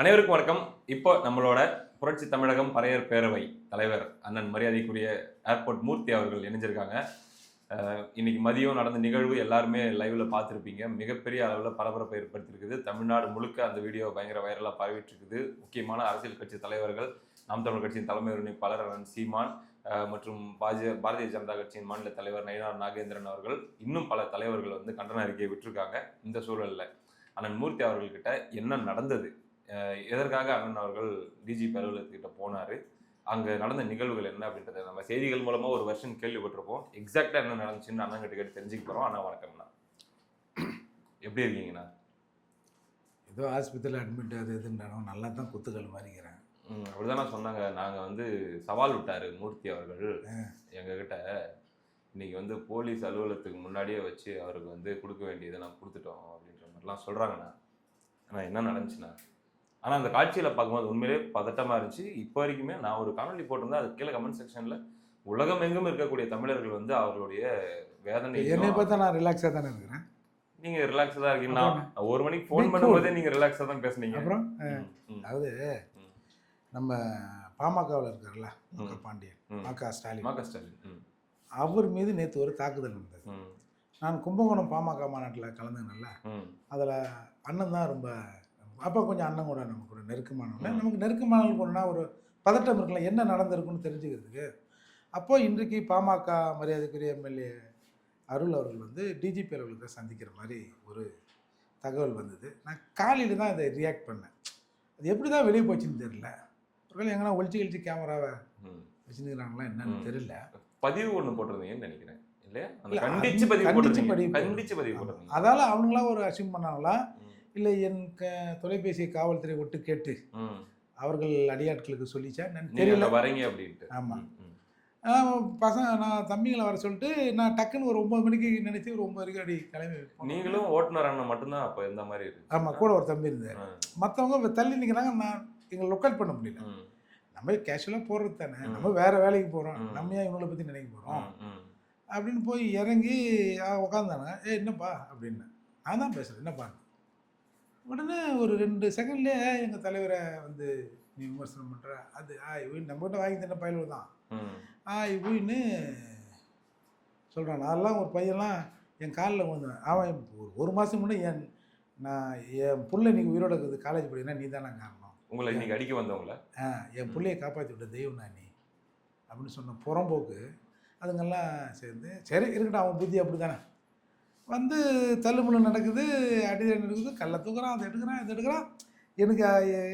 அனைவருக்கும் வணக்கம். இப்போ நம்மளோட புரட்சி தமிழகம் பறையர் பேரவை தலைவர் அண்ணன் மரியாதைக்குரிய ஏர்போர்ட் மூர்த்தி அவர்கள் இணைஞ்சிருக்காங்க. இன்னைக்கு மதியம் நடந்த நிகழ்வு எல்லாருமே லைவ்ல பார்த்துருப்பீங்க. மிகப்பெரிய அளவில் பரபரப்பை ஏற்படுத்தியிருக்குது. தமிழ்நாடு முழுக்க அந்த வீடியோ பயங்கர வைரலாக பரவிட்டு இருக்குது முக்கியமான அரசியல் கட்சி தலைவர்கள் நாம் தமிழ் கட்சியின் தலைமை ஒருங்கிணைப்பாளர் அண்ணன் சீமான் மற்றும் பாஜ பாரதிய ஜனதா கட்சியின் மாநில தலைவர் நயினார் நாகேந்திரன் அவர்கள். இன்னும் பல தலைவர்கள் வந்து கண்டன அறிக்கையை விட்டிருக்காங்க. இந்த சூழலில் அண்ணன் மூர்த்தி அவர்கள்கிட்ட என்ன நடந்தது? எதற்காக அண்ணன் அவர்கள் டிஜிபி அலுவலகத்துக்கிட்ட போனாரு? அங்க நடந்த நிகழ்வுகள் என்ன அப்படின்றத நம்ம செய்திகள் மூலமா ஒரு வருஷன் கேள்விப்பட்டிருப்போம். எக்ஸாக்டா என்ன நடந்துச்சுன்னு அண்ணன் கிட்ட கேட்டு தெரிஞ்சுக்க போறோம். அண்ணா வணக்கம்ண்ணா எப்படி இருக்கீங்கண்ணா ஏதோ ஆஸ்பத்திரியில் அட்மிட் அது இதுன்றானோ நல்லா தான் குத்துக்கள் மாதிரிங்கிறேன் ம் அப்படிதானே சொன்னாங்க. நாங்க வந்து சவால் விட்டாரு மூர்த்தி அவர்கள். எங்ககிட்ட இன்னைக்கு வந்து போலீஸ் அலுவலகத்துக்கு முன்னாடியே வச்சு அவருக்கு வந்து கொடுக்க வேண்டியதை நான் கொடுத்துட்டோம் அப்படின்ற மாதிரிலாம் சொல்றாங்கண்ணா. ஆனா என்ன நடந்துச்சுண்ணா? ஆனா அந்த காட்சியில பார்க்கும்போது உண்மையிலேயே பதட்டமா இருந்துச்சு. இப்போ வரைக்குமே நான் ஒரு காணொலி போட்டிருந்தேன். அது கீழே கமெண்ட் செக்ஷன்ல உலகம் எங்கும் இருக்கக்கூடிய தமிழர்கள் வந்து அவர்களுடைய வேதனை என்னை பார்த்தா நான் ரிலாக்ஸாக தானே இருக்கிறேன்? நீங்க ரிலாக்ஸா தான் இருக்கீங்க. நான் ஒரு மணிக்கு ஃபோன் பண்ணும்போதே நீங்க ரிலாக்ஸா தான் பேசுனீங்க. அப்புறம் அதாவது. நம்ம பாமகவில் ம். பாண்டியன் ம். ம க. ஸ்டாலின். மா கஷ்டம் ம், அவர் மீது நேற்று ஒரு தாக்குதல் இருந்தது நான் கும்பகோணம் பாமக மாநாட்டில் கலந்துனல ம், அதில் அண்ணன் தான் ரொம்ப அப்போ கொஞ்சம் அண்ணன் கூட நமக்கு ஒரு நெருக்கமானவங்க. நமக்கு நெருக்கமானவங்க ஒன்றுனா ஒரு பதட்டம் இருக்குல்ல என்ன நடந்திருக்குன்னு தெரிஞ்சுக்கிறதுக்கு. அப்போ இன்றைக்கு பாமக மரியாதைக்குரிய எம்எல்ஏ அருள் அவர்கள் வந்து டிஜிபி அவர்களுக்கு சந்திக்கிற மாதிரி ஒரு தகவல் வந்தது. நான் காலையில் தான் இதை ரியாக்ட் பண்ணேன். அது எப்படி தான் வெளியே போச்சுன்னு தெரியல. ஒருவேளை எங்கன்னா ஒழிச்சு கழிச்சு கேமராவை. வச்சுருக்கிறாங்களா என்னன்னு. தெரியல. பதிவு ஒண்ணு போட்டிருந்தீங்கன்னு நினைக்கிறேன். இல்லையா? கண்டிச்சு பதிவு கண்டிச்சு பதிவு கண்டிச்சு பதிவு அதால அவனுங்களா ஒரு அசியூம் பண்ணாங்களா? இல்லை என் க தொலைபேசியை காவல்துறை விட்டு கேட்டு. அவர்கள் அடியாட்களுக்கு சொல்லிச்சா தெரியல. வரீங்க அப்படின்ட்டு. ஆமா. ம், ம். ஆஹ் பசங்க நான் தம்பிங்களை வர சொல்லிட்டு நான் டக்குன்னு ஒரு ஒன்பது மணிக்கு நினைச்சு ஒரு ஒன்பது வரைக்கும் அடி கிளம்பி. நீங்களும் ஓட்டுநர் அண்ணன் மட்டும்தான் அப்ப இந்த மாதிரி இருக்கு ஆமா கூட ஒரு தம்பி இருந்தார். மற்றவங்க தள்ளி நிற்கிறாங்க நான் எங்களை லொக்கல் பண்ண முடியல. நம்ம கேஷுவலாக போகிறது தானே. நம்ம வேற வேலைக்கு போகிறோம். நம்ம ஏன் இவங்களை பற்றி நினைக்க போகிறோம். அப்படின்னு போய் இறங்கி உட்காந்தானுங்க ஏ என்னப்பா? அப்படின்னு. நான் தான் பேசுகிறேன் என்னப்பா? உடனே ஒரு ரெண்டு செகண்ட்லேயே எங்கள் தலைவரை வந்து நீ விமர்சனம் பண்ணுற அது ஆ இவன் நம்மகிட்ட வாங்கி தந்த பயலு தான். ஆ இவன்னு சொல்கிறான் அதெல்லாம் ஒரு பையன்லாம் என் காலில் விழுந்தான் அவன் ஒரு ஒரு மாதம் முன்னே என் நான் என் புள்ள நீ உயிரோட இருக்குது காலேஜ் படிக்கிறா நீ தானே காரணம். உங்களை இன்னைக்கு அடிக்க வந்தவங்கள? ஆ என் பிள்ளையை காப்பாற்றி விட்ட தெய்வம் தான் நீ அப்படின்னு சொன்ன புறம்போக்கு அதுங்கெல்லாம் சேர்ந்து சரி இருக்கட்டும் அவன் புத்தி அப்படி தானே வந்து தள்ளுமுள்ள நடக்குது அடிதடி நடக்குது கல்லை தூக்குறான் அதை எடுக்கிறான் இதை எடுக்கிறான். எனக்கு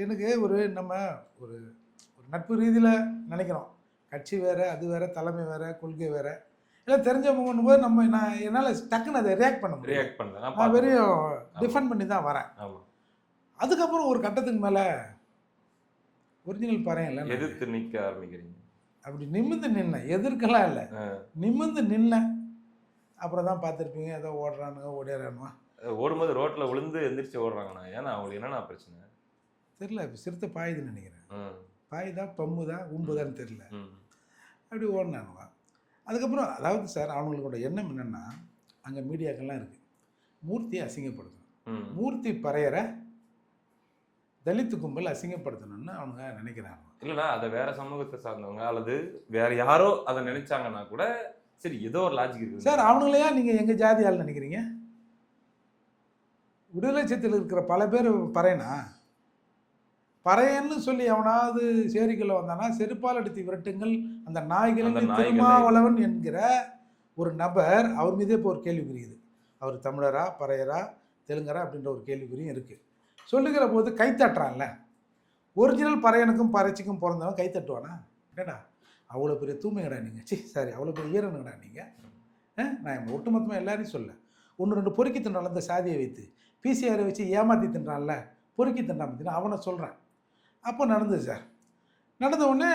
எனக்கு ஒரு நம்ம ஒரு ஒரு நட்பு ரீதியில் நினைக்கிறோம். கட்சி வேறு அது வேறு தலைமை வேறு கொள்கை வேறு. எல்லாம் தெரிஞ்சவங்க போது நம்ம நான் என்னால் டக்குன்னு அதை ரியாக்ட் பண்ண முடியும் ரியாக்ட் பண்ணல நான். வெறும் டிஃபெண்ட் பண்ணி தான் வரேன். அதுக்கப்புறம் ஒரு கட்டத்துக்கு மேலே ஒரிஜினல் இல்லை எதிர்த்து நிக்க ஆரம்பிக்கிறீங்க. அப்படி நிமிர்ந்து நின்னேன். எதிர்க்கலாம் இல்லை. ஆ. நிமிர்ந்து நின்னேன். அப்புறம் தான் பார்த்துருப்பீங்க ஏதோ ஓடுறானுங்க ஓடிறானுங்க ஓடும்போது ரோட்ல விழுந்து எந்திரிச்சு ஓடுறாங்கண்ணா. ஏன்னா அவங்களுக்கு என்னண்ணா பிரச்சனை? தெரில இப்போ சிறுத்தை பாயுதுன்னு நினைக்கிறேன். பாயுதா பம்புதா உம்புதான்னு தெரில அப்படி ஓடினானுங்க அதுக்கப்புறம் அதாவது சார் அவங்களோட எண்ணம் என்னென்னா அங்கே மீடியாக்கெல்லாம் இருக்குது மூர்த்தியை அசிங்கப்படுத்தணும். மூர்த்தி பறையற தலித்து கும்பல் அசிங்கப்படுத்தணும்னு அவங்க நினைக்கிறாங்க. இல்லைண்ணா அதை வேற சமூகத்தை சார்ந்தவங்க அல்லது வேற யாரோ அதை நினைச்சாங்கன்னா கூட சரி ஏதோ ஒரு லாஜிக் இருக்கு. சார் அவனுங்களையா நீங்கள் எங்கள் ஜாதி ஆள் நினைக்கிறீங்க? விடுதலை சித்தில் இருக்கிற பல பேர் பறையனா? பறையன்னு சொல்லி எவனாவது சேரிக்குள்ள வந்தானா செருப்பால் அடித்து விரட்டுங்கள் அந்த நாய்களை- திருமாவளவன் என்கிற ஒரு நபர் அவர் மீதே இப்போ ஒரு கேள்விக்குரியுது அவர் தமிழரா பறையரா தெலுங்கரா அப்படின்ற ஒரு கேள்விக்குறியும் இருக்குது சொல்லுகிற போது கைத்தட்டுறான்ல. ஒரிஜினல் பறையனுக்கும் பறைச்சிக்கும் பிறந்தவன் கைத்தட்டுவானா? என்னடா? அவ்வளோ பெரிய தூய்மைடா நீங்கள் சி சாரி அவ்வளோ பெரிய ஈரனுங்கடா நீங்கள் நான் ஒட்டுமொத்தமாக எல்லாரையும் சொல்ல ஒன்று ரெண்டு பொறுக்கி தின்றான்ல இந்த சாதியை வைத்து. பிசிஆரை வச்சு ஏமாற்றி தின்றான்ல பொறுக்கி தின்றான் பார்த்தீங்கன்னா அவனை சொல்கிறேன் அப்போ நடந்தது சார். நடந்த உடனே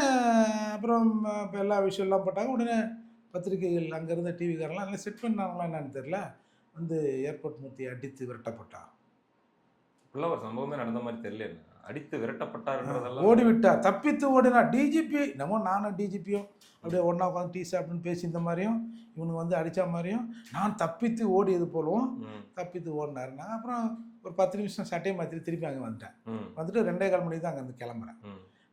அப்புறம் இப்போ எல்லா விஷயம்லாம் போட்டாங்க. உடனே பத்திரிகைகள் அங்கே இருந்த டிவிக்காரெல்லாம் எல்லாம் செட் பண்ணாங்களா என்னன்னு தெரில வந்து ஏர்போர்ட் மூர்த்தி அடித்து விரட்டப்பட்டான் இப்படிலாம் ஒரு சம்பவமே நடந்த மாதிரி தெரியல அடித்து விரட்டப்பட்டாருன்றதெல்லாம் ஓடி விட்டா தப்பித்து ஓடினா டிஜிபி நம்ம நானும் டிஜிபியும் அப்படியே ஒன்றா உட்காந்து டீ சாப்பிட்டுன்னு பேசி இந்த மாதிரியும் இவனுக்கு வந்து அடித்த மாதிரியும் நான் தப்பித்து ஓடியது போலவும் தப்பித்து ஓடினாரு. நான் அப்புறம் ஒரு பத்து நிமிஷம் சட்டையை மாற்றி திருப்பி அங்கே வந்துட்டேன். வந்துட்டு ரெண்டே கால் மணிக்கு தான் அங்கேருந்து கிளம்புறேன்.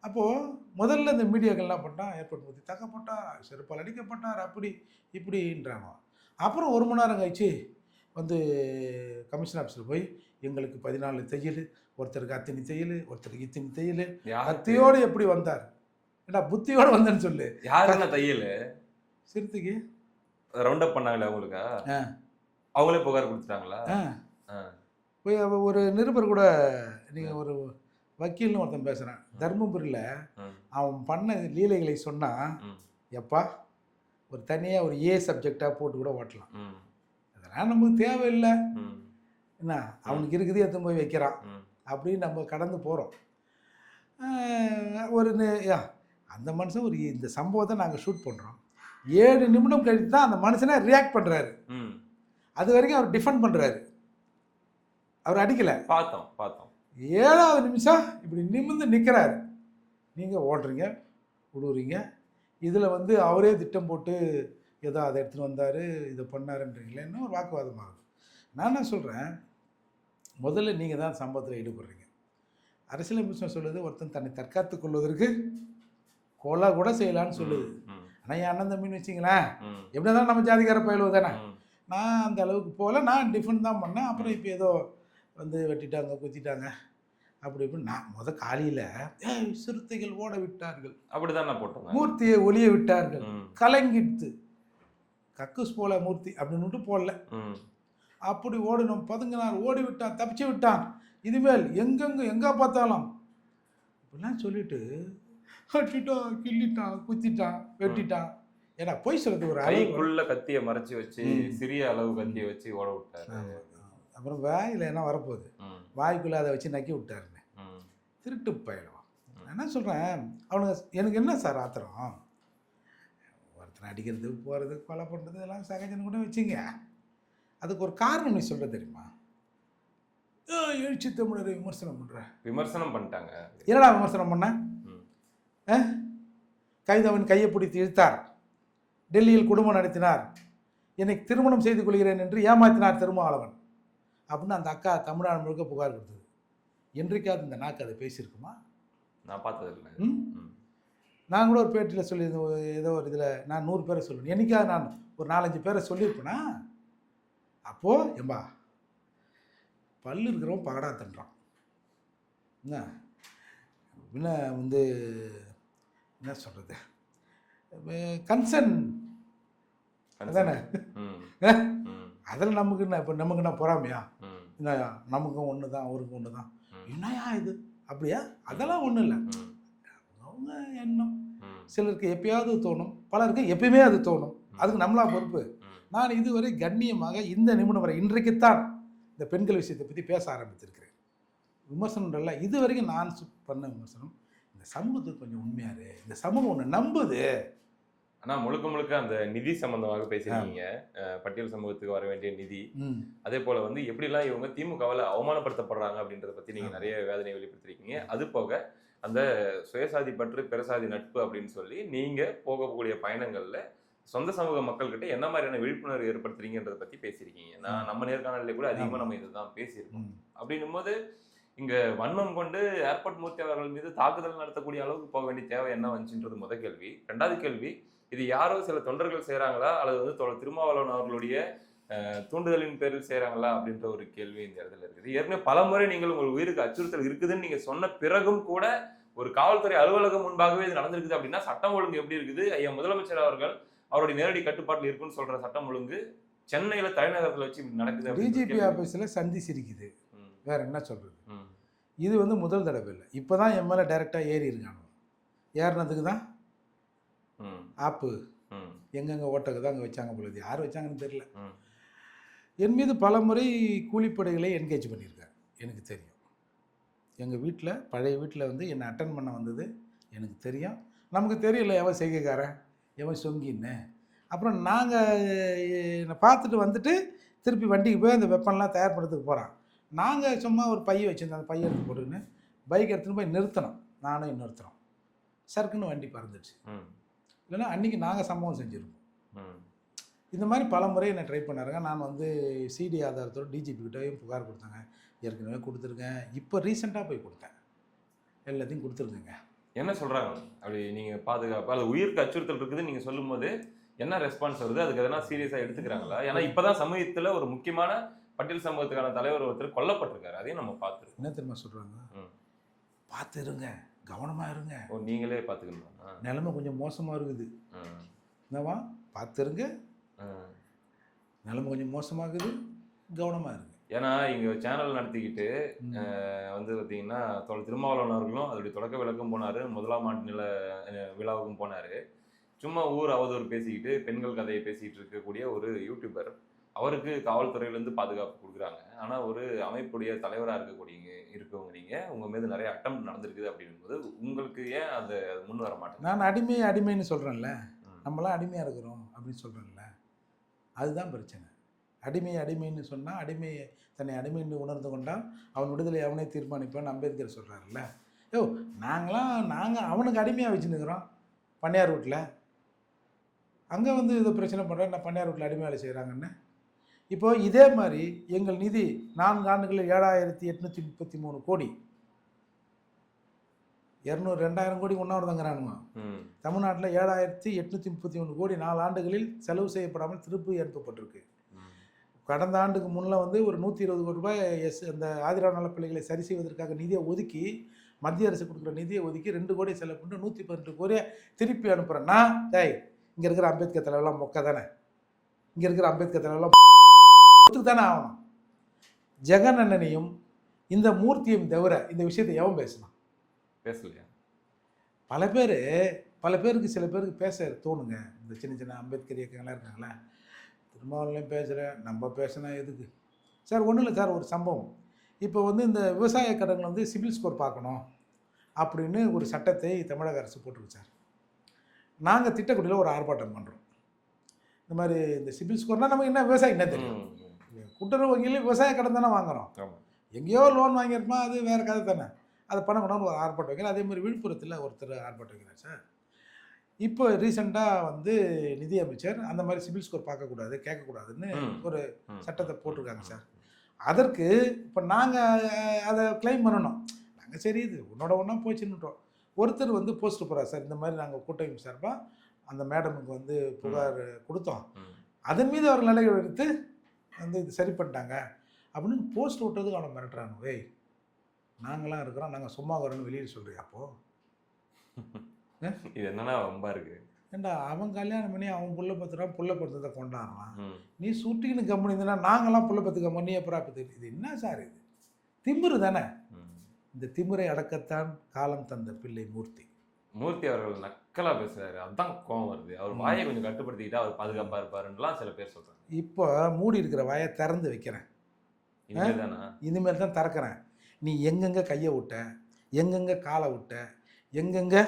அப்போது முதல்ல இந்த மீடியாக்கள் என்ன பண்ணிட்டான் ஏர்போர்ட் ஊற்றி தக்கப்பட்டார் செருப்பால் அடிக்கப்பட்டார் அப்படி இப்படின்றாங்க. அப்புறம் ஒரு மணி நேரம் கழிச்சு வந்து கமிஷன் ஆஃபீஸில் போய் எங்களுக்கு பதினாலு தையல் ஒருத்தருக்கு அத்தனை தையல் ஒருத்தருக்கு இத்தனை தையல் கத்தியோடு எப்படி வந்தார்? ஏன்னா புத்தியோடு வந்தேன்னு சொல்லு. யாருன்னா தையல்? சிறுத்தைக்கு. ரவுண்ட் அப் பண்ணாங்களே அவங்களுக்கா. அவங்களே புகார் கொடுத்துட்டாங்களா. போய் ஒரு நிருபர் கூட நீங்கள் ஒரு வக்கீல்னு ஒருத்தன் பேசுகிறான் தர்மபுரியில் அவன் பண்ண லீலைகளை சொன்னால் எப்பா ஒரு தனியாக ஒரு ஏ சப்ஜெக்டாக போட்டு கூட ஓட்டலாம். அதெல்லாம் நமக்கு தேவையில்லை. என்ன அவனுக்கு இருக்குது எடுத்து போய் வைக்கிறான். அப்படின்னு நம்ம கடந்து போகிறோம் ஒரு அந்த மனுஷன் ஒரு இந்த சம்பவத்தை நாங்கள் ஷூட் பண்ணுறோம் ஏழு நிமிடம் கழித்து தான் அந்த மனுஷனை ரியாக்ட் பண்ணுறாரு. அது வரைக்கும் அவர் டிஃபெண்ட் பண்ணுறாரு அவர் அடிக்கலை. பார்த்தோம் பார்த்தோம். ஏழாவது நிமிஷம் இப்படி நிமிர்ந்து நிற்கிறாரு நீங்கள் ஓடுறீங்க விடுறீங்க இதில் வந்து அவரே திட்டம் போட்டு ஏதோ அதை எடுத்துகிட்டு வந்தார் இதை பண்ணாருன்றீங்களேன்னு ஒரு வாக்குவாதம் ஆகுது நான் என்ன சொல்கிறேன் முதல்ல நீங்கள் தான் சம்பவத்தில் ஈடுபடுறீங்க. அரசியலமைப்பு சொல்லுது ஒருத்தன் தன்னை தற்காத்துக் கொள்வதற்கு கொலை கூட செய்யலான்னு சொல்லுது. ஆனால் என் அண்ணன் தம்பின்னு வச்சிங்களேன் எப்படி இருந்தாலும் நம்ம ஜாதிகார பயிலுவு தானே? நான் அந்த அளவுக்கு போகல நான் டிஃபன் தான் பண்ணேன். அப்புறம் இப்போ ஏதோ வந்து வெட்டிட்டாங்க குத்திட்டாங்க. அப்படி இப்படி நான் முத காலையில் சிறுத்தைகள் ஓட விட்டார்கள். அப்படிதான் போட்டிருந்தேன் மூர்த்தியை ஒளிய விட்டார்கள். ம், கலங்கிடுத்து. கக்கூஸ் போல மூர்த்தி அப்படின்னு போடல. அப்படி ஓடணும். பதுங்கினார் ஓடி விட்டான் தப்பிச்சு விட்டான். இனிமேல் எங்கெங்க எங்கே பார்த்தாலும்? இப்படிலாம் சொல்லிட்டு அடிட்டான் கிள்ளிட்டான் குத்திட்டான் வெட்டிட்டான். ஏன்னா பொய் சொல்றது ஒரு அளவு. கைக்குள்ள கத்திய மறைச்சு வச்சு. சிறிய அளவு கத்திய வச்சு ஓட விட்டாரு. அப்புறம் வாயில் என்ன வரப்போகுது? வாய்க்குள்ளே அதை வச்சு நக்கி விட்டாருன்னு. திருட்டு போயிடுவான். என்ன சொல்கிறேன் அவனுங்க எனக்கு என்ன சார் ஆத்திரம்? ஒருத்தனை அடிக்கிறது போகிறது கொலை பண்ணுறது இதெல்லாம் சகஜன்னு கூட வச்சுங்க. அதுக்கு ஒரு காரணம் நீ சொல்ல தெரியுமா? எழுச்சி தமிழரை விமர்சனம் பண்ணுற விமர்சனம் பண்ணிட்டாங்க. என்னடா விமர்சனம் பண்ண? கைதவன் கையை பிடித்து இழுத்தார். டெல்லியில் குடும்பம் நடத்தினார். என்னை திருமணம் செய்து கொள்கிறேன் என்று ஏமாத்தினார் திருமாவளவன். அப்படின்னு அந்த அக்கா தமிழ்நாடு முழுக்க புகார் கொடுத்தது. என்றைக்காவது இந்த நாக்கு அதை பேசியிருக்குமா? நான் பார்த்தது இல்லை ம்? ம், நான் கூட ஒரு பேட்டியில் சொல்லியிருந்தேன் ஏதோ ஒரு இதில் நான் நூறு பேரை சொல்லுவேன். என்னைக்காவது நான் ஒரு நாலஞ்சு பேரை சொல்லியிருப்பேனா? அப்போது எம்பா பல்லு இருக்கிறவன் பகடா தண்டுறான் என்ன? என்ன வந்து என்ன சொல்கிறது கன்சர்ன் அதானே? அதில் நமக்கு என்ன இப்போ நமக்கு என்ன பொறாமையா? என்னயா நமக்கும் ஒன்று தான் அவருக்கும் ஒன்று தான் என்னயா இது? அப்படியா? அதெல்லாம் ஒன்றும் இல்லை. அவங்க எண்ணம். சிலருக்கு எப்பயாவது தோணும் பலருக்கு எப்பயுமே அது தோணும். அதுக்கு நம்மளா பொறுப்பு. நான் இதுவரை கண்ணியமாக இந்த நிமிடம் வரை இன்றைக்குத்தான் இந்த பெண்கள் விஷயத்தை பற்றி பேச ஆரம்பித்திருக்கிறேன். விமர்சனம்ன்றல இது வரைக்கும் நான் பண்ண விமர்சனம் இந்த சமூகத்துக்கு கொஞ்சம் உண்மையாரு இந்த சமூகம் ஒன்று நம்புது. ஆனா முழுக்க முழுக்க அந்த நிதி சம்பந்தமாக பேசியிருக்கீங்க. பட்டியல் சமூகத்துக்கு வர வேண்டிய நிதி. அதே போல வந்து எப்படிலாம் இவங்க திமுகவில் அவமானப்படுத்தப்படுறாங்க அப்படின்றத பத்தி நீங்க ஆமா. நிறைய வேதனை வெளிப்படுத்திருக்கீங்க. அது போக அந்த சுயசாதி பற்று பிறசாதி நட்பு அப்படின்னு சொல்லி நீங்க போகக்கூடிய பயணங்கள்ல சொந்த சமூக மக்கள்கிட்ட என்ன மாதிரியான விழிப்புணர்வு ஏற்படுத்துறீங்கன்றத பத்தி பேசியிருக்கீங்க. நான் நம்ம நேர்காணலில் கூட அதிகமா ஆமா. நம்ம இதுதான் பேசியிருக்கோம். அப்படின்னும் போது இங்க வன்மம் கொண்டு ஏர்போர்ட் மூர்த்தி அவர்கள் மீது தாக்குதல் நடத்தக்கூடிய அளவுக்கு போக வேண்டிய தேவை என்ன வந்துச்சுன்றது முத கேள்வி. ரெண்டாவது கேள்வி இது யாரோ சில தொண்டர்கள் செய்றாங்களா? அல்லது வந்து திருமாவளவன் அவர்களுடைய தூண்டுதலின் பேரில் செய்றாங்களா? அப்படின்ற ஒரு கேள்வி இந்த இடத்துல இருக்குது. ஏற்கனவே பல முறை நீங்கள் உங்கள் உயிருக்கு அச்சுறுத்தல் இருக்குதுன்னு நீங்க சொன்ன பிறகும் கூட ஒரு காவல்துறை அலுவலகம் முன்பாகவே இது நடந்திருக்குது அப்படின்னா சட்டம் ஒழுங்கு எப்படி இருக்குது? ஐயா முதலமைச்சர் அவர்கள் அவருடைய நேரடி கட்டுப்பாட்டில் இருக்குன்னு சொல்ற சட்டம் ஒழுங்கு சென்னையில தலைநகரத்துல வச்சு நடக்குது டிஜிபி. ஆஃபீஸில் சந்தி சிரிக்குது. வேற என்ன சொல்கிறது ம், இது வந்து முதல் தடவை இல்லை. இப்போ தான் மேலே டைரெக்டாக ஏறி இருக்கானு ஏறினதுக்கு தான் ஆப்பு. எங்கெங்கே ஓட்டக்கு அங்கே வச்சாங்க பொழுது யார் வச்சாங்கன்னு தெரியல. என் மீது பல முறை கூலிப்படைகளை என்கேஜ் பண்ணியிருக்காரு. எனக்கு தெரியும். எங்கள் வீட்டில் பழைய வீட்டில் வந்து என்னை அட்டன் பண்ண வந்தது எனக்கு தெரியும். நமக்கு தெரியல எவன் செய்கைக்காரன்? எவன் சொங்கின்னு. அப்புறம் நாங்கள் என்னை பார்த்துட்டு வந்துட்டு திருப்பி வண்டிக்கு போய் அந்த வெப்பன்லாம் தயார்படுறதுக்கு போகிறான் நாங்கள் சும்மா ஒரு பைய வச்சுருந்தோம் அந்த பைய எடுத்து போட்டுன்னு பைக் எடுத்துன்னு போய் நிறுத்தணும் நானும் இன்னொருத்தரும் சர்க்குன்னு வண்டி பறந்துடுச்சு ம். இல்லைன்னா அன்றைக்கி நாங்கள் சம்பவம் செஞ்சுருப்போம். ம். இந்த மாதிரி பல முறை என்னை ட்ரை பண்ணாருங்க. நான் வந்து சிடி ஆதாரத்தோட டிஜிபி கிட்டேயும் புகார் கொடுத்தாங்க. ஏற்கனவே கொடுத்துருக்கேன். இப்போ ரீசெண்டாக போய் கொடுத்தேன். எல்லாத்தையும் கொடுத்துருக்குங்க என்ன சொல்றாங்க? அப்படி நீங்க பாதுகாப்பு அது உயிருக்கு அச்சுறுத்தல் இருக்குது நீங்க சொல்லும்போது என்ன ரெஸ்பான்ஸ் வருது? அதுக்கு எதனா சீரியஸா எடுத்துக்கிறாங்களா? ஏன்னா இப்பதான் சமூகத்துல ஒரு முக்கியமான பட்டியல் சமூகத்துக்கான தலைவர் ஒருத்தர் கொல்லப்பட்டிருக்காரு. அதையும் நம்ம பார்த்துருக்கோம். என்ன தெரியுமா சொல்கிறாங்க. பார்த்து இருங்க கவனமாக இருங்க. ஓ நீங்களே பார்த்துக்கணுமா? நிலைமை கொஞ்சம் மோசமாக இருக்குது. என்னவா? பார்த்து இருங்க ம். நிலைமை கொஞ்சம் மோசமாக இருக்குது. கவனமாக இருங்க. ஏன்னா இங்க சேனல் நடத்திக்கிட்டு வந்து பார்த்தீங்கன்னா திருமாவளவன் அவர்களும் அதோடைய தொடக்க விளக்கம் போனாரு முதலாம் ஆண்டு நில விழாவுக்கும் போனாரு. சும்மா ஊர் அவதூறு பேசிக்கிட்டு பெண்கள் கதையை பேசிக்கிட்டு இருக்கக்கூடிய ஒரு யூடியூபர் அவருக்கு காவல்துறையிலேருந்து பாதுகாப்பு கொடுக்குறாங்க. ஆனால் ஒரு அமைப்புடைய தலைவராக இருக்கக்கூடிய இருக்கவங்க நீங்கள் உங்கள் மீது நிறைய அட்டம் நடந்திருக்குது அப்படிங்கும்போது உங்களுக்கு ஏன் அந்த அது முன் வர மாட்டேங்குது? நான் அடிமை அடிமைன்னு சொல்கிறேன்ல. நம்மளாம் அடிமையாக இருக்கிறோம் அப்படின்னு சொல்கிறேன்ல அதுதான் பிரச்சனை. அடிமை அடிமைன்னு சொன்னால் அடிமை தன்னை அடிமைன்னு உணர்ந்து கொண்டால் அவன் விடுதலை அவனே தீர்மானிப்பான்னு அம்பேத்கர் சொல்கிறாருல்ல யோ நாங்களாம் நாங்கள் அவனுக்கு அடிமையாக வச்சுன்னுக்குறோம். பண்ணையார் வீட்டில் அங்கே வந்து இதை பிரச்சனை பண்ணுறேன் நான் பண்ணையார் வீட்டில் அடிமை வேலை செய்கிறாங்கன்னு இப்போ இதே மாதிரி எங்கள் நிதி நான்கு ஆண்டுகளில் ஏழாயிரத்தி எட்நூற்றி முப்பத்தி மூணு கோடி. இரநூறு ரெண்டாயிரம் கோடி ஒன்றாவதுங்கிறானுங்க தமிழ்நாட்டில் ஏழாயிரத்தி எட்நூற்றி முப்பத்தி ஒன்று கோடி நாலு ஆண்டுகளில் செலவு செய்யப்படாமல் திருப்பி அனுப்பப்பட்டிருக்கு. கடந்த ஆண்டுக்கு முன்னே வந்து ஒரு நூற்றி இருபது கோடி ரூபாய் எஸ் அந்த ஆதிராக நல பிள்ளைகளை சரி செய்வதற்காக நிதியை ஒதுக்கி மத்திய அரசு கொடுக்குற நிதியை ஒதுக்கி ரெண்டு கோடி செலவு பண்ணி நூற்றி பதினெட்டு கோடியை திருப்பி அனுப்புகிறேன்னா டேய் இங்கே இருக்கிற அம்பேத்கர் தலைவெல்லாம் மொக்க தானே? இங்கே இருக்கிற அம்பேத்கர் தலைவெல்லாம் தானே ஆகணும். ஜெகன் அண்ணனையும் இந்த மூர்த்தியும் தவிர இந்த விஷயத்தை எவன் பேசணும் பேசலையா? பல பேர் பல பேருக்கு சில பேருக்கு பேச தோணுங்க. இந்த சின்ன சின்ன அம்பேத்கர் இயக்கங்கள்லாம் இருக்காங்களே திருமாவளவன் பேசுகிறேன் நம்ம பேசினா எதுக்கு? சார் ஒன்றும் இல்லை சார் ஒரு சம்பவம். இப்போ வந்து இந்த விவசாய கடன்கள் வந்து சிபில் ஸ்கோர் பார்க்கணும் அப்படின்னு ஒரு சட்டத்தை தமிழக அரசு போட்டிருக்கு சார். நாங்கள் திட்டக்குடியில் ஒரு ஆர்ப்பாட்டம் பண்ணுறோம் இந்த மாதிரி இந்த சிபில் ஸ்கோர்னால் நமக்கு என்ன விவசாயம் என்ன தெரியும். கூட்டுறவு வங்கியில் விவசாய கடன் தானே வாங்குறோம். ஆமா. எங்கேயோ லோன் வாங்கியிருப்போம் அது வேறு கதை தானே. அதை பண்ண கொண்டாந்து ஒரு ஆர்ப்பாட்டம் வைக்கிறேன் அதே மாதிரி விழுப்புரத்தில் ஒருத்தர் ஆர்ப்பாட்டம் வைக்கிறார் சார். இப்போ ரீசெண்டாக வந்து நிதியமைச்சர் அந்த மாதிரி சிபில் ஸ்கோர் பார்க்கக்கூடாது கேட்கக்கூடாதுன்னு. ஒரு. சட்டத்தை போட்டிருக்காங்க சார். அதற்கு இப்போ நாங்கள் அதை க்ளைம் பண்ணணும். நாங்கள் சரி இது உன்னோட ஒன்றா போச்சுன்னுட்டோம். ஒருத்தர் வந்து போஸ்ட் போகிறார் சார் இந்த மாதிரி நாங்கள் கூட்டமைப்பு சார்பாக அந்த மேடமுக்கு வந்து புகார் கொடுத்தோம். அதன் மீது அவர் நிலைகள் எடுத்து வந்து இது சரி பண்ணிட்டாங்க. அப்படின்னு போஸ்ட் விட்டதுக்கு அவனை மிரட்டுறானு வேய் நாங்களாம் இருக்கிறோம் நாங்கள் சும்மா வரோன்னு வெளியே சொல்கிறியா அப்போ? இது என்னன்னா ரொம்ப இருக்கு? ஏண்டா அவன் கல்யாணம் பண்ணி அவன் புள்ள பத்துறான் புள்ள பத்தத்தை கொண்டாடுறான். நீ சுட்டின்னு கம்பெனி இருந்தனா நாங்களாம் புள்ள பத்து கம்பெனி எப்பரா பத்து? இது என்ன சார் இது? திமிரு தானே. இந்த திமிரை அடக்கத்தான் காலம் தந்த பிள்ளை மூர்த்தி. மூர்த்தி அவர்கள் நக்கலா பேசுறாரு. அதான் கோவம் வருது. அவர். வாயை கொஞ்சம் கட்டுப்படுத்திக்கிட்டா அவர் பாதுகாப்பா இருப்பாருன்னுலாம் சில பேர் சொல்றாங்க. இப்போ மூடி இருக்கிற வாயை திறந்து வைக்கிறேன். இனிமேல் தான் திறக்கிறேன். நீ எங்கெங்கே கையை விட்ட? எங்கெங்கே காலை விட்ட? எங்கெங்கே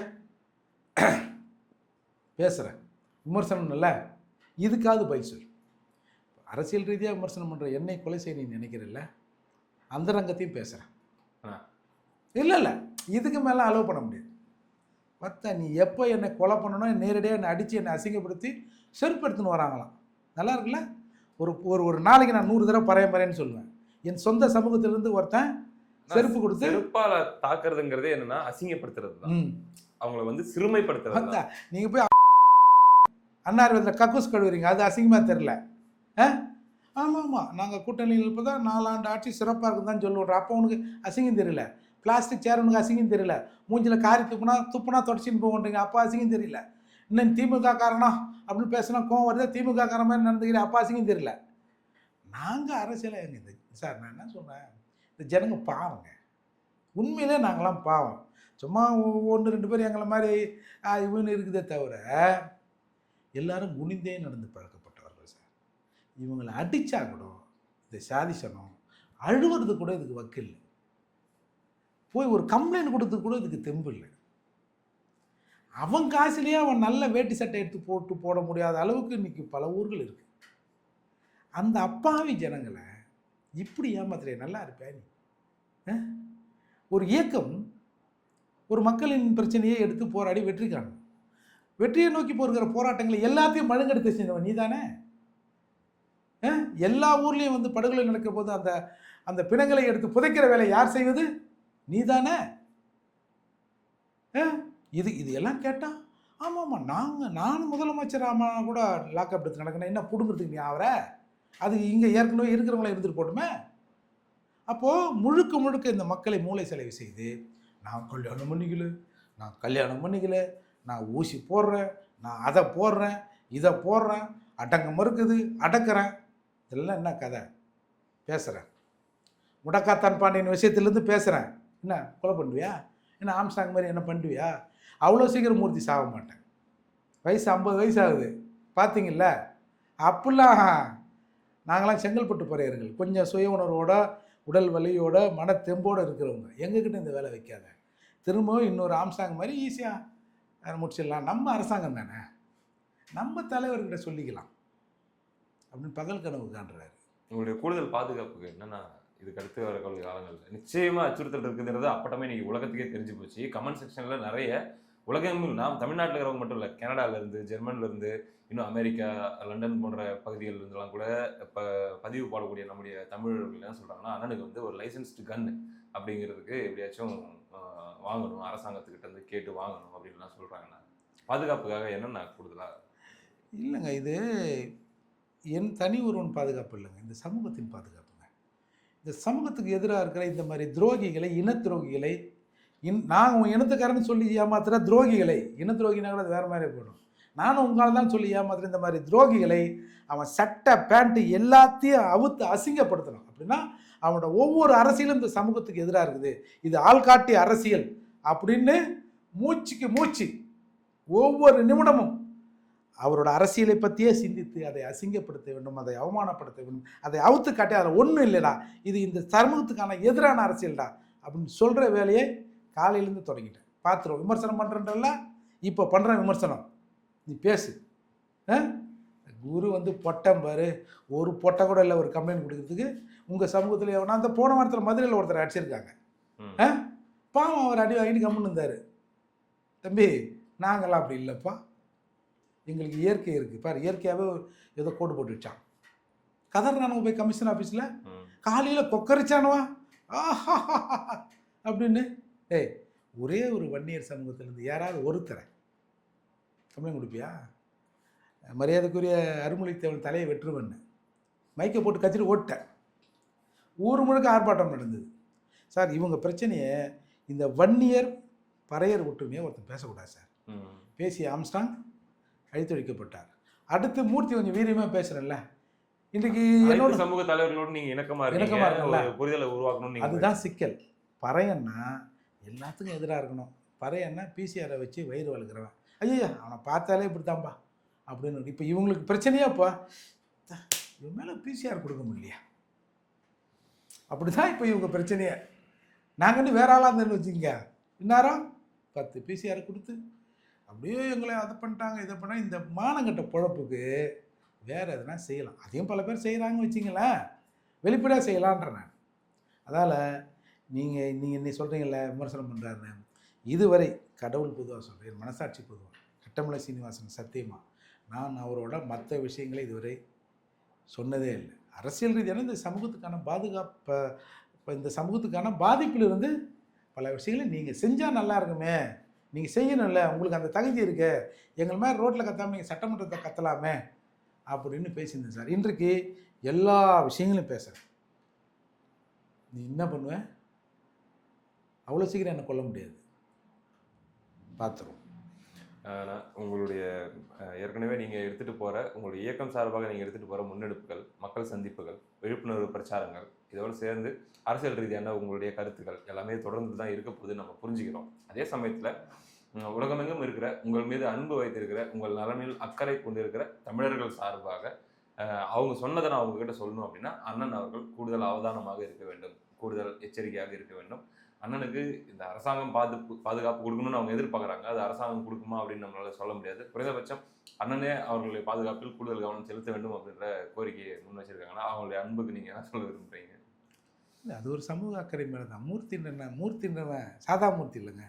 பேசுகிற விமர்சனம் இல்லை இதுக்காவது பதில் சொல். அரசியல் ரீதியாக விமர்சனம் பண்ணுற என்னை கொலை செய்ய நீ நினைக்கிறல்ல? அந்த ரங்கத்தையும் பேசுகிறேன். இல்லை இல்லை. இதுக்கு மேலே அலோவ் பண்ண முடியாது. பத்தா நீ எப்போ என்னை கொலை பண்ணணும் நேரடியாக என்னை அடித்து என்னை அசிங்கப்படுத்தி செருப்படுத்துன்னு வராங்களாம். நல்லா இருக்குல்ல? ஒரு ஒரு ஒரு நாளைக்கு நான் நூறு தடவை பறைய பறையன்னு சொல்லுவேன். என் சொந்த சமூகத்திலிருந்து ஒருத்தன் செருப்பு கொடுத்து செருப்பால தாக்குறதுங்கிறதே என்னன்னா அசிங்கப்படுத்துறது தான் அவங்கள வந்து சிறுமைப்படுத்துறது நீங்கள் போய் அன்னார்வத்தில் கக்கூஸ் கழுவுறீங்க அது அசிங்கமாக தெரில ஆ? ஆமாம் ஆமாம் நாங்கள் கூட்டணியில் இப்போ தான் நாலாண்டு ஆட்சி சிறப்பாக இருக்குன்னு தான் சொல்லுவோம். அப்போ உனக்கு அசிங்கம் தெரியல. பிளாஸ்டிக் சேர் உனக்கு அசிங்கம் தெரியல. மூஞ்சில் காரி துப்புனா துப்புனா தொடச்சின்னு போகன்றீங்க அப்போ அசிங்கம் தெரியல. இன்னும் திமுக காரணா அப்படின்னு பேசினா கோவம் வருது? திமுக காரன் மாதிரி நடந்துக்கிறேன் அப்போ அசிங்கம் தெரியல. நாங்கள் அரசியல் எங்க சார் நான் என்ன சொல்கிறேன் இந்த ஜனங்க பாவங்க. உண்மையிலே நாங்களாம் பாவம். சும்மா ஒன்று ரெண்டு பேர் எங்களை மாதிரி இவன் இருக்குதே தவிர எல்லாரும் குனிந்தே நடந்து பழக்கப்பட்டவர்கள் சார். இவங்களை அடித்தா கூட இந்த சாதிசனம் அழுவுறது கூட இதுக்கு வக்கில்லை போய் ஒரு கம்ப்ளைண்ட் கொடுத்து கூட இதுக்கு தெம்பு இல்லை. அவன் காசுலேயே அவன் நல்ல வேட்டி சட்டை எடுத்து போட்டு போட முடியாத அளவுக்கு இன்னைக்கு பல ஊர்கள் இருக்குது அந்த அப்பாவி ஜனங்களை இப்படி ஏமாத்துறே நல்லா இருப்பேன் நீ? ஆ? ஒரு இயக்கம் ஒரு மக்களின் பிரச்சனையை எடுத்து போராடி வெற்றி காணும் வெற்றியை நோக்கி போகிற போராட்டங்களை எல்லாத்தையும் மழுங்கெடுத்து செஞ்சவன் நீ தானே எல்லா ஊர்லேயும் வந்து படுகொலை நடக்கிற போது அந்த அந்த பிணங்களை எடுத்து புதைக்கிற வேலை யார் செய்வது? நீ தானே இது இது எல்லாம் கேட்டால் ஆமாம் ஆமாம் நாங்கள் நான் முதலமைச்சர் ஆமாம் கூட லாக்அப் எடுத்து நடக்கணும். என்ன பிடுங்கிறதுக்கு நீ அவரை அது இங்கே ஏற்கனவே இருக்கிறவங்கள இருந்துட்டு போட்டுமே? அப்போது முழுக்க முழுக்க இந்த மக்களை மூளை செலவு செய்து நான் கல்யாணம் பண்ணிக்கல நான் கல்யாணம் பண்ணிக்கல நான் ஊசி போடுறேன் நான் அதை போடுறேன் இதை போடுறேன் அடங்க மறுக்குது அடக்கிறேன். இதெல்லாம் என்ன கதை? பேசுகிறேன் முடக்காத்தான் பாண்டியன் விஷயத்துலேருந்து பேசுகிறேன் என்ன கொலை பண்ணுவியா? என்ன ஆம்ஸ்டாங் மாதிரி என்ன பண்ணுவியா? அவ்வளோ சீக்கிரம் மூர்த்தி சாக மாட்டேன். வயசு ஐம்பது வயசு ஆகுது. பார்த்தீங்கள அப்படிலாம் நாங்களாம் செங்கல்பட்டு பறையர்கள் கொஞ்சம் சுய உணர்வோட உடல் வலியோட மன தெம்போடு இருக்கிறவங்க. எங்ககிட்ட இந்த வேலை வைக்காத. திரும்பவும் இன்னொரு ஆம்சாங் மாதிரி ஈஸியாக முடிச்சிடலாம். நம்ம அரசாங்கம் தானே? நம்ம தலைவர்கிட்ட சொல்லிக்கலாம். அப்படின்னு பகல் கனவு காண்றாரு. உங்களுடைய கூடுதல் பாதுகாப்புக்கு என்னென்னா இதுக்கு அடுத்து வர காலங்களில்? நிச்சயமாக அச்சுறுத்தல் இருக்குதுன்றது அப்பட்டமே இன்னைக்கு உலகத்துக்கே தெரிஞ்சு போச்சு. கமெண்ட் செக்ஷனில் நிறைய உலகெங்கும் நாம் தமிழ்நாட்டில் இருக்கிறவங்க மட்டும் இல்லை கனடாலேருந்து ஜெர்மன்லேருந்து இன்னும் அமெரிக்கா லண்டன் போன்ற பகுதிகளில் இருந்தெல்லாம் கூட இப்போ பதிவு பாடக்கூடிய நம்முடைய தமிழர்கள் என்ன சொல்கிறாங்கன்னா அண்ணனுக்கு வந்து ஒரு லைசன்ஸ்டு கன் அப்படிங்கிறதுக்கு எப்படியாச்சும் வாங்கணும் அரசாங்கத்துக்கிட்ட வந்து கேட்டு வாங்கணும் அப்படின்லாம் சொல்கிறாங்கண்ணா பாதுகாப்புக்காக என்னென்ன கூடுதலாக இல்லைங்க இது என் தனி ஒருவன் பாதுகாப்பு இல்லைங்க இந்த சமூகத்தின் பாதுகாப்புங்க. இந்த சமூகத்துக்கு எதிராக இருக்கிற இந்த மாதிரி துரோகிகளை இன துரோகிகளை இன் நான் உன் இனத்துக்காரன்னு சொல்லி ஏமாத்துற துரோகிகளை இன துரோகினா கூட அது வேறு மாதிரி போயிடும். நானும் உங்களால் தான் சொல்லி ஏமாத்துற இந்த மாதிரி துரோகிகளை அவன் சட்டை பேண்ட்டு எல்லாத்தையும் அவுத்து அசிங்கப்படுத்தணும். அப்படின்னா அவனோட ஒவ்வொரு அரசியலும் இந்த சமூகத்துக்கு எதிராக இருக்குது. இது ஆள்காட்டி அரசியல் அப்படின்னு மூச்சுக்கு மூச்சு ஒவ்வொரு நிமிடமும் அவரோட அரசியலை பற்றியே சிந்தித்து அதை அசிங்கப்படுத்த வேண்டும் அதை அவமானப்படுத்த வேண்டும். அதை அவுத்து காட்டி அதில் ஒன்றும் இல்லைடா. இது இந்த சமூகத்துக்கான எதிரான அரசியல்டா அப்படின்னு சொல்கிற வேலையை காலையிலேருந்து தொடங்கிட்டேன். பார்த்துருவோம். விமர்சனம் பண்ணுறன்றல இப்போ பண்ணுறேன் விமர்சனம். நீ பேசு? குரு வந்து பொட்டம் பாரு. ஒரு பொட்டை கூட இல்லை ஒரு கம்ப்ளைண்ட் கொடுக்கறதுக்கு உங்கள் சமூகத்தில் எவனா அந்த போன வாரத்தில் மதுரையில் ஒருத்தர் அடிச்சிருக்காங்க. ஆ? பாவம் அவர் அடி வாங்கிட்டு கம்முன்னு இருந்தார். தம்பி நாங்களாம் அப்படி இல்லைப்பா. எங்களுக்கு இயற்கை இருக்குது பாரு இயற்கையாகவே ஏதோ கோடு போட்டு வச்சான். கதறானவங்க போய் கமிஷன் ஆஃபீஸில். காலையில் கொக்கரிச்சானுவா. ஆஹா அப்படின்னு ஏய் ஒரே ஒரு வன்னியர் சமூகத்திலேருந்து யாராவது ஒருத்தரை கம்ப்ளைண்ட் கொடுப்பியா? மரியாதைக்குரிய அருள்மொழித்தேவன் தலையை வெற்றுவன்னு மைக்கை போட்டு கத்திட்டு ஓட்டேன். ஊர் முழுக்க ஆர்ப்பாட்டம் நடந்தது. சார் இவங்க பிரச்சனையை இந்த வன்னியர் பறையர் ஒற்றுமையை ஒருத்தன் பேசக்கூடாது சார். பேசி ஆம்ஸ்டாங் அழித்தொழிக்கப்பட்டார் அடுத்து மூர்த்தி கொஞ்சம் வீரியமாக பேசுகிறேன்ல இன்றைக்கு என்னோட சமூக தலைவர்களோடு நீங்க இணக்கமா இணக்கமா இருக்கீங்க இருக்கேன்ல? ஒரு புரிதலை உருவாக்கணும்னு அதுதான் சிக்கல். பறையன்னா எல்லாத்துக்கும் எதிராக இருக்கணும். பறையன்னா பிசிஆரை வச்சு வயிறு வளர்க்குறவன் ஐயா அவனை பார்த்தாலே இப்படித்தான்பா அப்படின்னு இப்போ இவங்களுக்கு பிரச்சனையாப்பா இவன் மேலே பிசிஆர் கொடுக்க முடியலையா? அப்படி தான் இப்போ இவங்க பிரச்சனையே. நாங்கன்னு வேற ஆளாக இருந்தேன்னு வச்சுக்கோங்க. இன்னாரம் பத்து பிசிஆர் கொடுத்து அப்படியே எங்களை அதை பண்ணிட்டாங்க இதை பண்ணால் இந்த மானங்கட்ட பொழப்புக்கு வேறு எதுனா செய்யலாம். அதையும் பல பேர் செய்கிறாங்கன்னு வச்சிங்களேன் வெளிப்படையாக செய்யலான்ற நான். அதால் நீங்கள் நீங்கள் நீ சொல்கிறீங்கள விமர்சனம் பண்ணுறாருன்னு இதுவரை கடவுள் பொதுவாக சொல்கிறேன் மனசாட்சி பொதுவாக கட்டமலை சீனிவாசன் சத்தியமாக நான் அவரோட மற்ற விஷயங்களை இதுவரை சொன்னதே இல்லை. அரசியல் ரீதியான இந்த சமூகத்துக்கான பாதுகாப்பு இப்போ இந்த சமூகத்துக்கான பாதிப்பிலிருந்து பல விஷயங்களை நீங்கள் செஞ்சால் நல்லா இருக்குமே நீங்கள் செய்யணும்ல உங்களுக்கு அந்த தகுதி இருக்கு எங்கள் மாதிரி ரோட்டில் கத்தாமல் நீங்கள் சட்டமன்றத்தை கத்தலாமே அப்படின்னு பேசியிருந்தேன் சார். இன்றைக்கு எல்லா விஷயங்களும் பேசுகிறேன் நீ என்ன பண்ணுவேன் அவ்வளோ சீக்கிரம் என்ன கொல்ல முடியாது. பார்த்துருவோம். உங்களுடைய ஏற்கனவே நீங்கள் எடுத்துகிட்டு போகிற உங்களுடைய இயக்கம் சார்பாக நீங்கள் எடுத்துகிட்டு போகிற முன்னெடுப்புகள் மக்கள் சந்திப்புகள் விழிப்புணர்வு பிரச்சாரங்கள் இதோடு சேர்ந்து அரசியல் ரீதியான உங்களுடைய கருத்துக்கள் எல்லாமே தொடர்ந்து தான் இருக்க போகுது நம்ம புரிஞ்சுக்கிறோம். அதே சமயத்தில் உலகமெங்கும் இருக்கிற உங்கள் மீது அன்பு வைத்திருக்கிற உங்கள் நலனில் அக்கறை கொண்டிருக்கிற தமிழர்கள் சார்பாக அவங்க சொன்னதை நான் உங்ககிட்ட சொல்லணும் அப்படின்னா அண்ணன் அவர்கள் கூடுதல் அவதானமாக இருக்க வேண்டும் கூடுதல் எச்சரிக்கையாக இருக்க வேண்டும். அண்ணனுக்கு இந்த அரசாங்கம் பாதுகாப்பு பாதுகாப்பு கொடுக்கணும்னு அவங்க எதிர்பார்க்குறாங்க. அது அரசாங்கம் கொடுக்குமா அப்படின்னு நம்மளால சொல்ல முடியாது. குறைந்தபட்சம் அண்ணனே அவர்களுடைய பாதுகாப்பில் கூடுதல் கவனம் செலுத்த வேண்டும் அப்படின்ற கோரிக்கையை முன் வச்சிருக்காங்கன்னா அவங்களுடைய அன்புக்கு நீங்கள் என்ன சொல்ல விரும்புறீங்க? இல்லை அது ஒரு சமூக அக்கறை மேலே தான் மூர்த்தின்ற மூர்த்தின்றவன் சாதா மூர்த்தி இல்லைங்க.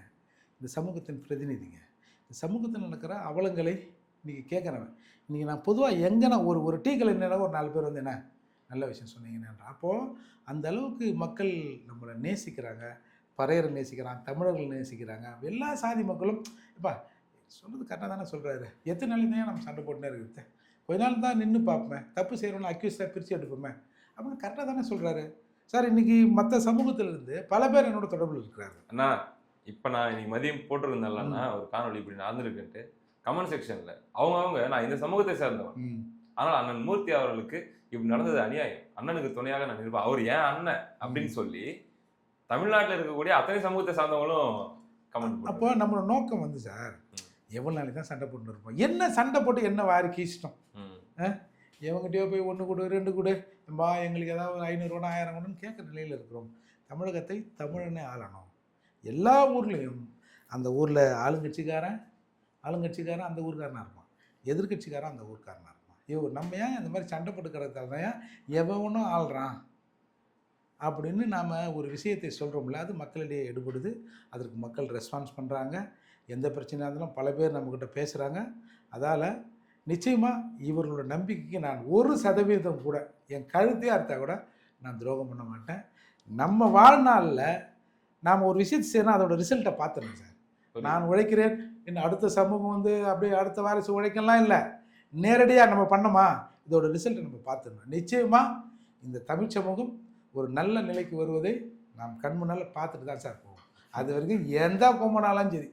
இந்த சமூகத்தின் பிரதிநிதிங்க. இந்த சமூகத்தில் நடக்கிற அவலங்களை இன்றைக்கி கேட்குறவன் இன்றைக்கி நான் பொதுவாக எங்கே நான் ஒரு ஒரு டீ கலைஞராக ஒரு நாலு பேர் வந்து என்ன நல்ல விஷயம் சொன்னீங்கன்ற அப்போது அந்த அளவுக்கு மக்கள் நம்மளை நேசிக்கிறாங்க. பறையரை நேசிக்கிறாங்க தமிழர்கள் நேசிக்கிறாங்க. எல்லா சாதி மக்களும் இப்போ சொல்கிறது கரெக்டாக தானே சொல்கிறாரு எத்தனை நாளைக்கு தான் நம்ம சண்டை போட்டுனே இருக்குது. கொஞ்ச நாள் தான் நின்று பார்ப்பேன் தப்பு செய்கிறவனை அக்யூஸ்டாக பிரித்து எடுப்போமே. அப்படின்னு கரெக்டாக தானே சொல்கிறாரு சார் இன்னைக்கு மற்ற சமூகத்திலிருந்து பல பேர் என்னோட தொடர்பில் இருக்கிறாரு அண்ணா இப்போ நான் இன்னைக்கு மதியம் போட்டிருந்தேன்லண்ணா ஒரு காணொளி இப்படி நடந்திருக்குன்ட்டு கமெண்ட் செக்ஷன்ல அவங்க அவங்க நான் இந்த சமூகத்தை சேர்ந்தவன். ம். ஆனால் அண்ணன் மூர்த்தி அவர்களுக்கு இப்படி நடந்தது அநியாயம். அண்ணனுக்கு துணையாக நான் இருப்பேன் அவர் ஏன் அண்ணன் அப்படின்னு சொல்லி தமிழ்நாட்டில் இருக்கக்கூடிய அத்தனை சமூகத்தை சார்ந்தவங்களும் கமெண்ட் அப்போ நம்மளோட நோக்கம் வந்து சார் எவ்வளோ நாளைக்கு தான் சண்டை போட்டு இருப்போம்? என்ன சண்டை போட்டு என்ன வாரிக்கு இஷ்டம்? எவங்கிட்டயோ போய் ஒன்று கொடு ரெண்டு கொடு பா எங்களுக்கு ஏதாவது ஒரு ஐநூறுரூவா ஆயிரம் கொடுன்னு கேட்குற நிலையில் இருக்கிறோம். தமிழகத்தை தமிழனே ஆளணும். எல்லா ஊர்லேயும் அந்த ஊரில் ஆளுங்கட்சிக்காரன் ஆளுங்கட்சிக்காரன் அந்த ஊர்க்காரனாக இருப்பான். எதிர்க்கட்சிக்காரன் அந்த ஊர்க்காரனாக இருப்பான். ஐயோ நம்ம ஏன் இந்த மாதிரி சண்டை போட்டுக்கிறதால தான் எவனும் ஆள்றான்? அப்படின்னு நாம் ஒரு விஷயத்தை சொல்கிறோம்ல அது மக்களிடையே எடுபடுது. அதற்கு மக்கள் ரெஸ்பான்ஸ் பண்ணுறாங்க எந்த பிரச்சனையாக இருந்தாலும் பல பேர் நம்மக்கிட்ட பேசுகிறாங்க அதால் நிச்சயமாக இவர்களோட நம்பிக்கைக்கு நான் ஒரு சதவீதம் கூட என் கழுத்தே அறுத்தா கூட நான் துரோகம் பண்ண மாட்டேன். நம்ம வாழ்நாளில் நாம் ஒரு விஷயத்தை செய்யணும் அதோட ரிசல்ட்டை பார்த்துருங்க சார். நான் உழைக்கிறேன் இன்னும் அடுத்த சமூகம் வந்து அப்படியே அடுத்த வாரிசு உழைக்கலாம் இல்லை. நேரடியாக நம்ம பண்ணோமா? இதோட ரிசல்ட்டை நம்ம பார்த்துடணும். நிச்சயமாக இந்த தமிழ் சமூகம் ஒரு நல்ல நிலைக்கு வருவதை நாம் கண் முன்னால் பார்த்துட்டு தான் சார் போவோம். அது வரைக்கும் எந்த போகமானாலும் சரி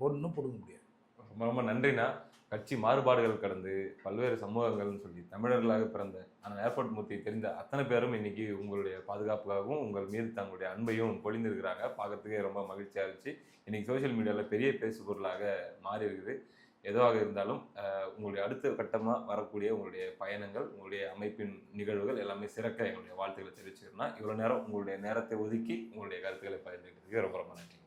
ஒன்றும் பிடுங்க முடியாது. ரொம்ப ரொம்ப நன்றிண்ணா. கட்சி மாறுபாடுகள் கடந்து பல்வேறு சமூகங்கள்னு சொல்லி தமிழர்களாக பிறந்த ஆனால் ஏர்போர்ட் மூர்த்தி தெரிந்த அத்தனை பேரும் இன்னைக்கு உங்களுடைய பாதுகாப்புக்காகவும் உங்கள் மீது தங்களுடைய அன்பையும் பொழிந்திருக்கிறாங்க. பார்க்கறதுக்கே ரொம்ப மகிழ்ச்சியாக இருந்துச்சு. இன்னைக்கு சோஷியல் மீடியாவில் பெரிய பேசு பொருளாக மாறி இருக்குது எதுவாக இருந்தாலும் உங்களுடைய அடுத்த கட்டமாக வரக்கூடிய உங்களுடைய பயணங்கள் உங்களுடைய அமைப்பின் நிகழ்வுகள் எல்லாமே சிறக்க எங்களுடைய வாழ்த்துக்களை தெரிவிச்சுக்கிறோம்னா இவ்வளோ நேரம் உங்களுடைய நேரத்தை ஒதுக்கி உங்களுடைய கருத்துக்களை பகிர்ந்துக்கிறதுக்கு ரொம்ப ரொம்ப நன்றி.